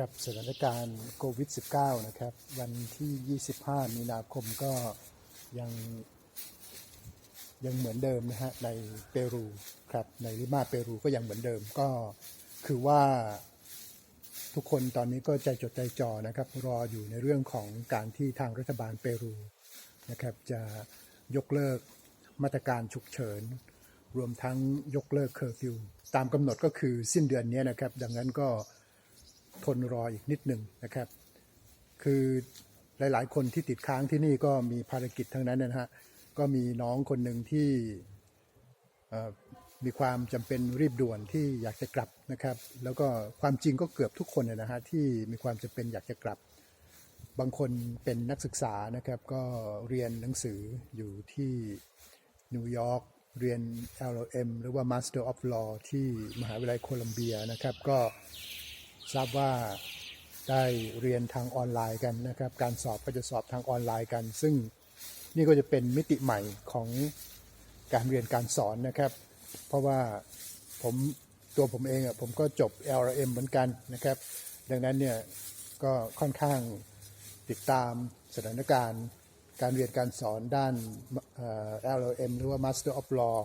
ครับสถานการณ์โควิด -19 นะครับ วันที่ 25 มีนาคมก็ยังยังเหมือนเดิมนะฮะในเปรูครับในลิมาเปรูก็ยังเหมือนเดิมก็คือว่าทุกคนตอนนี้ก็ใจจดใจจ่อนะครับ รออยู่ในเรื่องของการที่ทางรัฐบาลเปรูนะครับจะยกเลิกมาตรการฉุกเฉิน รวมทั้งยกเลิกเคอร์ฟิวตามกำหนดก็คือสิ้นเดือนนี้นะครับ ดังนั้นก็ ทนรออีกนิดหนึ่งนะครับ คือหลาย ๆ คนที่ติดค้างที่นี่ก็มีภารกิจทั้งนั้นนะฮะก็มีน้องคนหนึ่งที่มีความจำเป็นรีบด่วนที่อยากจะกลับนะครับ แล้วก็ความจริงก็เกือบทุกคนนะฮะที่มีความจำเป็นอยากจะกลับ บางคนเป็นนักศึกษานะครับ ก็เรียนหนังสืออยู่ที่นิวยอร์กเรียน LLM หรือว่า Master of Law ที่มหาวิทยาลัยโคลัมเบียนะครับ ก็ ทราบว่าได้เรียนทางออนไลน์กันนะครับ การสอบก็จะสอบทางออนไลน์กัน ซึ่งนี่ก็จะเป็นมิติใหม่ของการเรียนการสอนนะครับ เพราะว่าผมตัวผมเองอะผมก็จบ LLM เหมือนกันนะครับ ดังนั้นเนี่ยก็ค่อนข้างติดตามสถานการณ์ การเรียนการสอนด้าน LLM หรือว่า Master of Law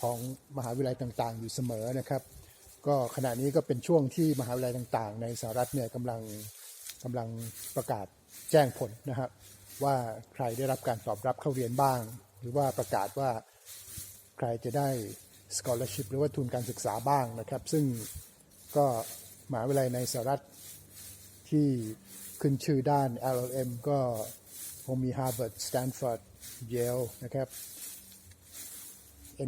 ของมหาวิทยาลัยต่างๆ อยู่เสมอนะครับ ก็ขณะนี้ก็เป็นช่วงที่มหาวิทยาลัยต่าง ๆ ในสหรัฐเนี่ยกำลังกำลังประกาศแจ้งผลนะครับว่าใครได้รับการตอบรับเข้าเรียนบ้าง หรือว่าประกาศว่าใครจะได้ scholarship หรือว่าทุนการศึกษาบ้างนะครับ ซึ่งก็มหาวิทยาลัยในสหรัฐที่ขึ้นชื่อด้าน LLM ก็คงมี Harvard Stanford Yale นะครับ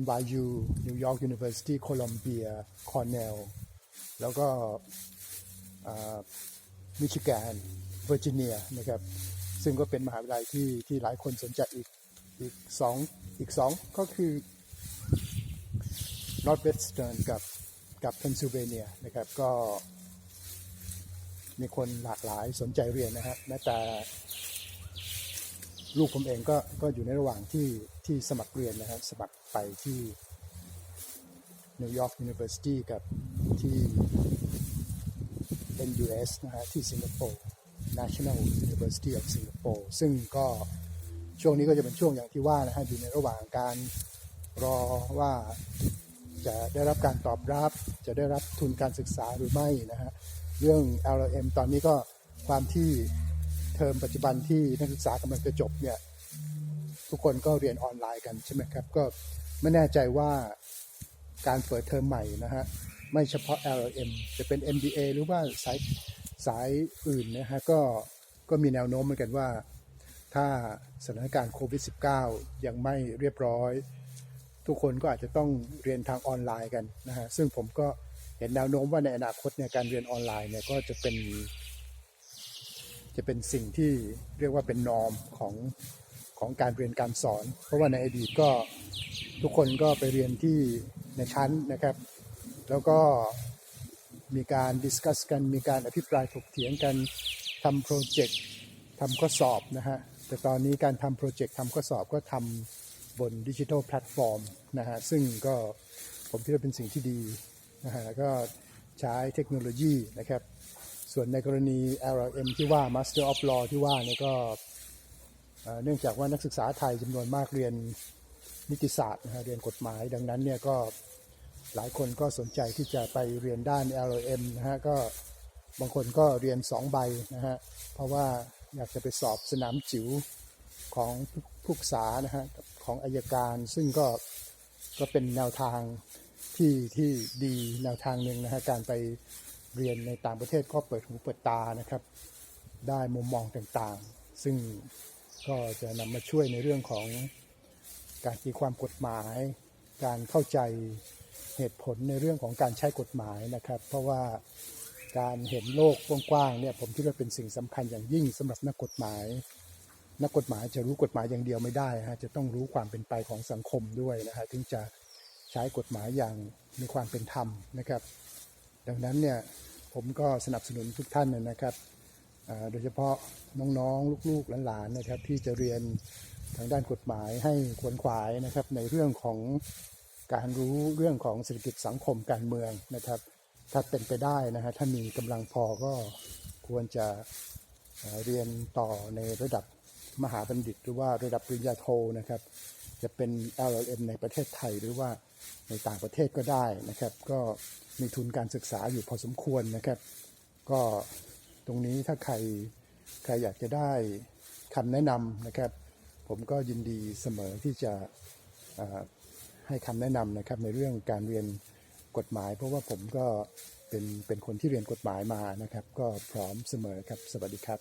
NYU New York University Columbia Cornell แล้วก็มิชิแกนเวอร์จิเนียนะครับซึ่งก็เป็นมหาวิทยาลัยที่ที่หลายคนสนใจอีกอีกสองอีกสองก็คือ Northwestern กับกับ Pennsylvania นะครับก็มีคนหลากหลายสนใจเรียนนะฮะแม้แต่ ลูกผมเองก็ก็อยู่ในระหว่างที่ที่สมัครเรียนนะครับสมัครไปที่ New York University กับที่ NUS นะฮะที่สิงคโปร์ National University of Singapore ซึ่งก็ช่วงนี้ก็จะเป็นช่วงอย่างที่ว่านะฮะอยู่ในระหว่างการรอว่าจะได้รับการตอบรับ จะได้รับทุนการศึกษาหรือไม่นะฮะเรื่อง LLM ตอนนี้ก็ความที่ เทอมปัจจุบันที่นักศึกษากำลังจะจบเนี่ยทุกคนก็เรียนออนไลน์กันใช่ไหมครับ ก็ไม่แน่ใจว่าการเปิดเทอมใหม่นะฮะไม่เฉพาะ LLM จะเป็น MBA หรือว่าสายสายอื่นนะฮะก็ก็มีแนวโน้มเหมือนกันว่า ถ้าสถานการณ์โควิด -19 ยังไม่เรียบร้อย ทุกคนก็อาจจะต้องเรียนทางออนไลน์กันนะฮะซึ่งผมก็เห็นแนวโน้มว่าในอนาคตเนี่ยการเรียนออนไลน์เนี่ยก็จะเป็น จะเป็นสิ่งที่เรียกว่าเป็นนอมของของการเรียนการสอน เพราะว่าในอดีตก็ทุกคนก็ไปเรียนที่ในชั้นนะครับ แล้วก็มีการดิสคัสกันมีการอภิปรายถกเถียงกันทำโปรเจกต์ทำข้อสอบนะฮะแต่ตอนนี้การทำโปรเจกต์ทำข้อสอบก็ทำบนดิจิทัลแพลตฟอร์มนะฮะซึ่งก็ผมคิดว่าเป็นสิ่งที่ดีนะฮะก็ใช้เทคโนโลยีนะครับ ส่วนในกรณี LLM ที่ว่า Master of Law ที่ว่าเนี่ยก็เนื่องจากว่านักศึกษาไทยจำนวนมากเรียนนิติศาสตร์นะฮะเรียนกฎหมาย ดังนั้นเนี่ยก็หลายคนก็สนใจที่จะไปเรียนด้าน LLM นะฮะก็บางคนก็เรียน 2 ใบนะฮะเพราะว่าอยากจะไปสอบสนามจิ๋วของผู้ศึกษานะฮะของอายการ ซึ่งก็ก็เป็นแนวทางที่ที่ดีแนวทางหนึ่งนะฮะการไป เรียนในต่างประเทศก็เปิดหูเปิดตานะครับ ได้มุมมองต่างๆ ซึ่งก็จะนำมาช่วยในเรื่องของการตีความกฎหมาย การเข้าใจเหตุผลในเรื่องของการใช้กฎหมายนะครับ เพราะว่าการเห็นโลกกว้างๆเนี่ยผมคิดว่าเป็นสิ่งสำคัญอย่างยิ่งสำหรับนักกฎหมาย นักกฎหมายจะรู้กฎหมายอย่างเดียวไม่ได้ฮะจะต้องรู้ความเป็นไปของสังคมด้วยนะฮะถึงจะใช้กฎหมายอย่างมีความเป็นธรรมนะครับ ดังนั้นเนี่ยผมก็สนับสนุนทุกท่านนะครับ โดยเฉพาะน้องๆ ลูกๆหลานๆนะครับ ที่จะเรียนทางด้านกฎหมายให้ขวนขวายนะครับ ในเรื่องของการรู้เรื่องของเศรษฐกิจสังคมการเมืองนะครับ ถ้าเป็นไปได้นะฮะถ้ามีกำลังพอก็ควรจะเรียนต่อในระดับมหาบัณฑิต หรือว่าระดับปริญญาโทนะครับ จะเป็น LLM ในประเทศไทยหรือว่าในต่างประเทศก็ได้นะครับ ก็มีทุนการศึกษาอยู่พอสมควรนะครับ ก็ตรงนี้ถ้าใครใครอยากจะได้คำแนะนำนะครับ ผมก็ยินดีเสมอที่จะให้คำแนะนำนะครับในเรื่องการเรียนกฎหมาย เพราะว่าผมก็เป็นเป็นคนที่เรียนกฎหมายมานะครับ ก็พร้อมเสมอครับสวัสดีครับ